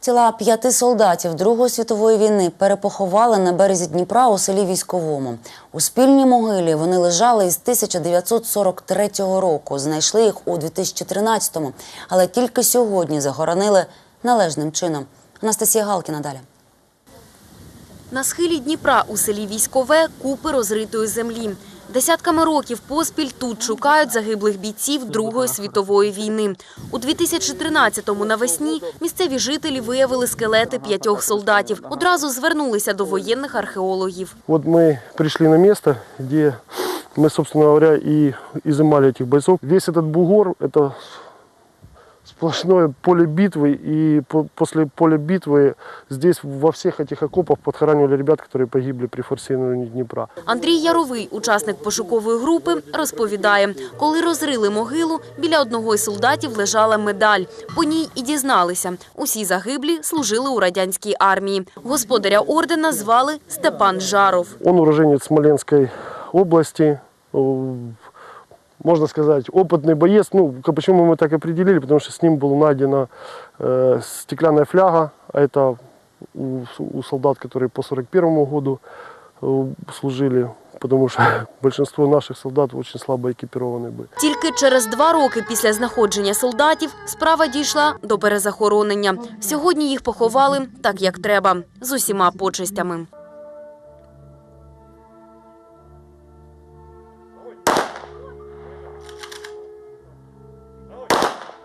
Тіла п'яти солдатів Другої світової війни перепоховали на березі Дніпра у селі Військовому. У спільній могилі вони лежали із 1943 року. Знайшли їх у 2013-му, але тільки сьогодні захоронили належним чином. Анастасія Галкіна далі. На схилі Дніпра у селі Військове купи розритої землі. Десятками років поспіль тут шукають загиблих бійців Другої світової війни. У 2013-му навесні місцеві жителі виявили скелети п'ятьох солдатів. Одразу звернулися до воєнних археологів. Вот мы пришли на место, где мы, собственно говоря, и изымали этих бойцов. Весь этот бугор – это сплошное поле битвы, и по- после поля битвы здесь во всех этих окопах подхоранивали ребят, которые погибли при форсировании Днепра. Андрій Яровий, учасник пошукової групи, розповідає, коли розрили могилу, біля одного із солдатів лежала медаль. По ній і дізналися. Усі загиблі служили у радянській армії. Господаря ордена звали Степан Жаров. Он уроженец Смоленской области, э, можно сказать, опытный боец. Ну, к- почему мы так определили? Потому что с ним была найдена э, стеклянная фляга. А Это у, у солдат, которые по 41 году э, служили. Потому что большинство наших солдат очень слабо экипированы были. Тільки через два роки після знаходження солдатів справа дійшла до перезахоронення. Сьогодні їх поховали так, як треба, з усіма почестями.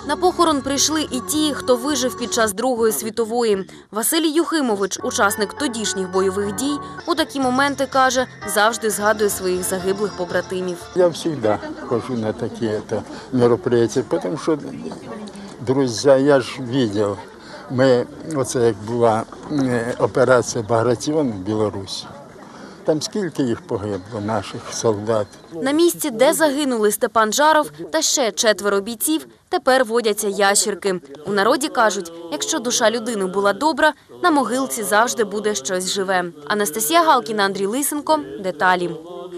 На похорон прийшли і ті, хто вижив під час Другої світової. Василій Юхимович, учасник тодішніх бойових дій, у такі моменти каже, завжди згадує своїх загиблих побратимів. Я всегда хожу на это мероприятия, потому что, друзья, я ж видел, ми, оце як була е, операція Багратіон в Білорусі. Там скільки їх погибло, наших солдат. На місці, де загинули Степан Жаров та ще четверо бійців, тепер водяться ящірки. У народі кажуть, якщо душа людини була добра, на могилці завжди буде щось живе. Анастасія Галкіна, Андрій Лисенко. Деталі.